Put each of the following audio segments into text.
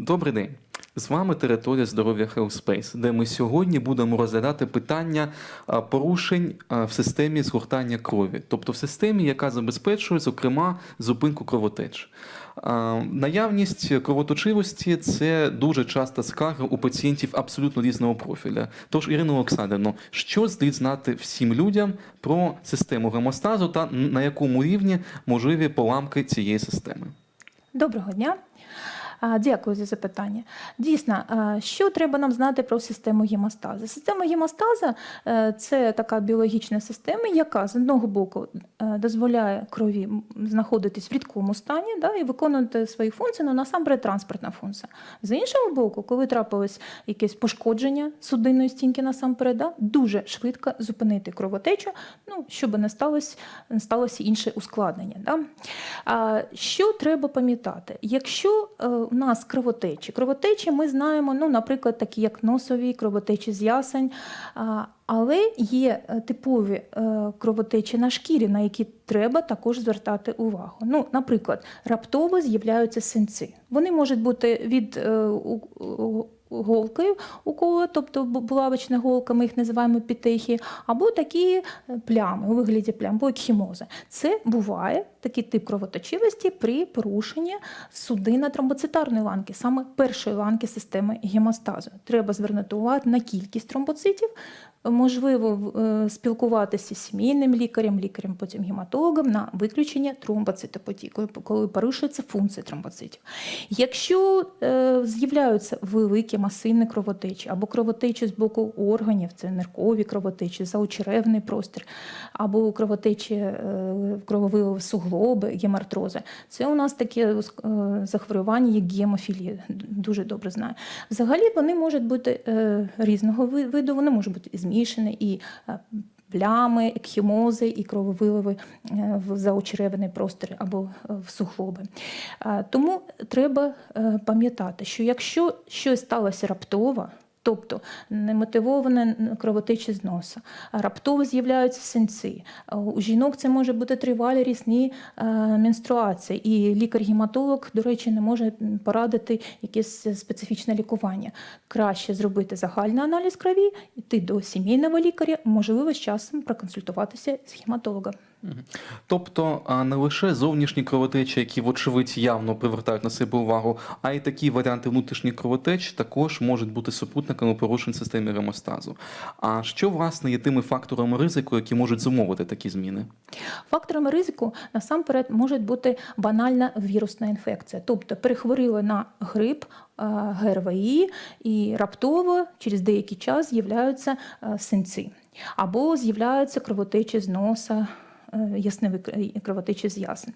Добрий день. З вами територія здоров'я Space, де ми сьогодні будемо розглядати питання порушень в системі згортання крові, тобто в системі, яка забезпечує, зокрема, зупинку кровотеч. Наявність кровоточивості це дуже часто скарга у пацієнтів абсолютно різного профіля. Тож, Ірина Олександрівна, що слід знати всім людям про систему гемостазу та на якому рівні можливі поламки цієї системи? Доброго дня. Дякую за запитання. Дійсно, що треба нам знати про систему гемостазу? Система гемостазу е, це така біологічна система, яка з одного боку е, дозволяє крові знаходитись в рідкому стані да, і виконувати свої функції, ну насамперед транспортна функція. З іншого боку, коли трапилось якесь пошкодження судинної стінки насамперед, да, дуже швидко зупинити кровотечу, ну, щоб не сталося, не сталося інше ускладнення. Да. А, що треба пам'ятати? Якщо е, у нас кровотечі, кровотечі ми знаємо, ну, наприклад, такі як носові, кровотечі з ясень, але є е, типові е, кровотечі на шкірі, на які треба також звертати увагу. Ну, наприклад, раптово з'являються синці. Вони можуть бути від е, голкою укола, тобто бу- булавочна голка, ми їх називаємо пітехи, або такі е, плями у вигляді плям, або екхімози. Це буває такий тип кровоточивості при порушенні судинно-тромбоцитарної ланки, саме першої ланки системи гемостазу. Треба звернути увагу на кількість тромбоцитів, можливо е, спілкуватися з сімейним лікарем, лікарем, потім гематологом на виключення тромбоцитопотіку, коли порушується функція тромбоцитів. Якщо е, з'являються великі масивні кровотечі або кровотечі з боку органів, це ниркові кровотечі, заочеревний простір, або кровотечі е, крововиливи суглоби, гемартрози, це у нас таке е, захворювання, як гемофілія, дуже добре знаю. Взагалі вони можуть бути різного виду, вони можуть бути і змішані, і е, плями, екхімози і крововиливи е, в заочереваний простір або е, в суглоби. Тому треба пам'ятати, що якщо щось сталося раптово, Тобто немотивоване кровотечі з носа, раптово з'являються синці. Е, У жінок це може бути тривалі різні е, менструації, і лікар-гематолог, до речі, не може порадити якесь специфічне лікування. Краще зробити загальний аналіз крові, йти до сімейного лікаря, можливо, з часом проконсультуватися з гематологом. Тобто не лише зовнішні кровотечі, які, вочевидь, явно привертають на себе увагу, а й такі варіанти внутрішніх кровотеч також можуть бути супутниками порушень системи гемостазу. А що, власне, є тими факторами ризику, які можуть зумовити такі зміни? Факторами ризику насамперед може бути банальна вірусна інфекція, тобто перехворіли на грип, ГРВІ, і раптово через деякий час з'являються синці, або з'являються кровотечі з носа. Е, Ясневі кр- кровотечі з ясен.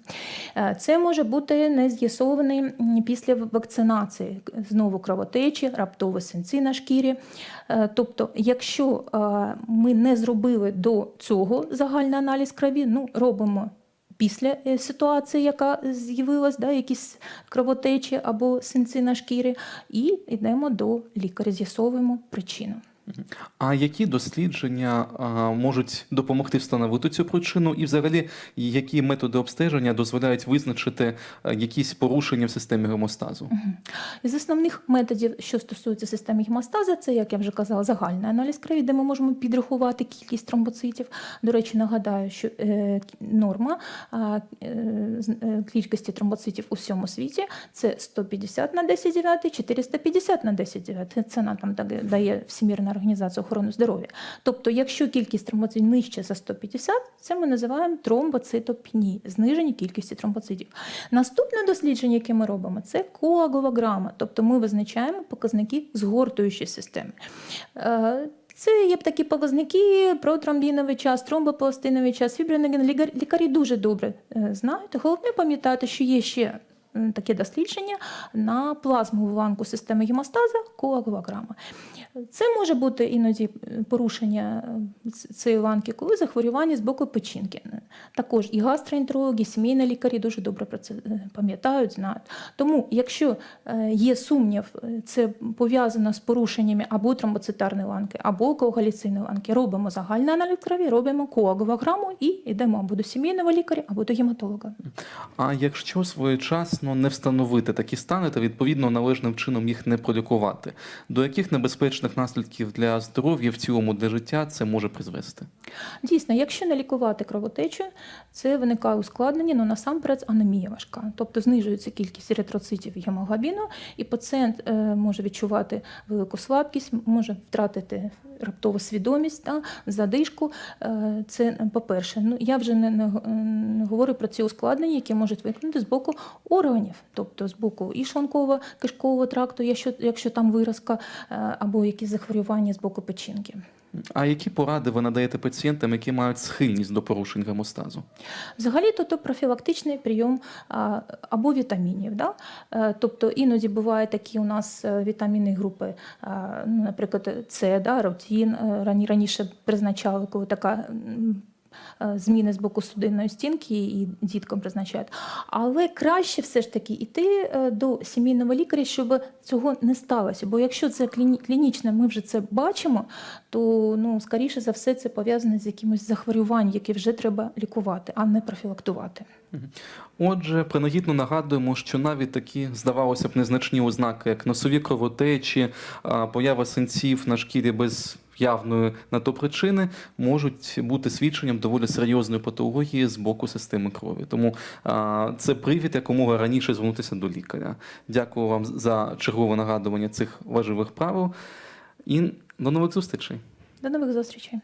Е, Це може бути не з'ясований після вакцинації. Знову кровотечі, раптові синці на шкірі. Е, Тобто, якщо е, ми не зробили до цього загальний аналіз крові, ну робимо після ситуації, яка з'явилась, да, якісь кровотечі або синці на шкірі, і йдемо до лікаря, з'ясовуємо причину. А які дослідження можуть допомогти встановити цю причину, і взагалі які методи обстеження дозволяють визначити якісь порушення в системі гемостазу? Із основних методів, що стосується системи гемостазу, це, як я вже казала, загальний аналіз крові, де ми можемо підрахувати кількість тромбоцитів. До речі, нагадаю, що е, норма е, з- е, кількості тромбоцитів у всьому світі це 150 на 10 9, 450 на 10 9. Це нам там дає Всемірна організація охорони здоров'я. Тобто, якщо кількість тромбоцитів нижче за 150, це ми називаємо тромбоцитопнії, зниження кількості тромбоцитів. Наступне дослідження, яке ми робимо, це коагулограма, тобто ми визначаємо показники згортуючої системи. Е, Це є такі показники протромбіновий час, тромбопластиновий час. Лікар- Лікарі дуже добре е, знають. Головне пам'ятати, що є ще таке дослідження на плазмову ланку системи гемостаза коагулограма. Це може бути іноді порушення цієї ланки, коли захворювання з боку печінки. Також і гастроентерологи, і сімейні лікарі дуже добре про це е, пам'ятають, знають. Тому, якщо е, є сумнів, е, це пов'язано з порушеннями або тромбоцитарної ланки, або коагаліційної ланки, робимо загальний аналіз крові, робимо коагулограму і йдемо або до сімейного лікаря, або до гематолога. А якщо своєчасно вчасно не встановити такі стани та відповідно належним чином їх не пролікувати. До яких небезпечних наслідків для здоров'я в цілому для життя це може призвести? Дійсно, якщо не лікувати кровотечу, це виникає ускладнення, ну насамперед анемія важка. Тобто знижується кількість еритроцитів гемоглобіну, і пацієнт е, може відчувати велику слабкість, може втратити раптову свідомість, та, задишку. Е, Це по-перше. Ну, я вже не, не, не говорю про ці ускладнення, які можуть виникнути з боку органів, тобто з боку і шлунково-кишкового тракту, якщо, якщо там виразка, е, або якісь захворювання з боку печінки. А які поради ви надаєте пацієнтам, які мають схильність до порушень гемостазу? Взагалі, то, профілактичний прийом або вітамінів. Да? Е, Тобто іноді бувають такі у нас вітаміни вітамінні групи, ну, наприклад, С, да, рутін, е, раніше призначали, коли така. Е, Зміни з боку судинної стінки і діткам призначають. Але краще все ж таки йти е, до сімейного лікаря, щоб цього не сталося. Бо якщо це кліні- клінічне, ми вже це бачимо, то ну, скоріше за все це пов'язане з якимось захворюванням, яке вже треба лікувати, а не профілактувати. Отже, принагідно нагадуємо, що навіть такі, здавалося б, незначні ознаки, як носові кровотечі, поява синців на шкірі без явної на то причини, можуть бути свідченням доволі серйозної патології з боку системи крові. Тому це привід якомога раніше звернутися до лікаря. Дякую вам за чергове нагадування цих важливих правил і до нових зустрічей. До нових зустрічей.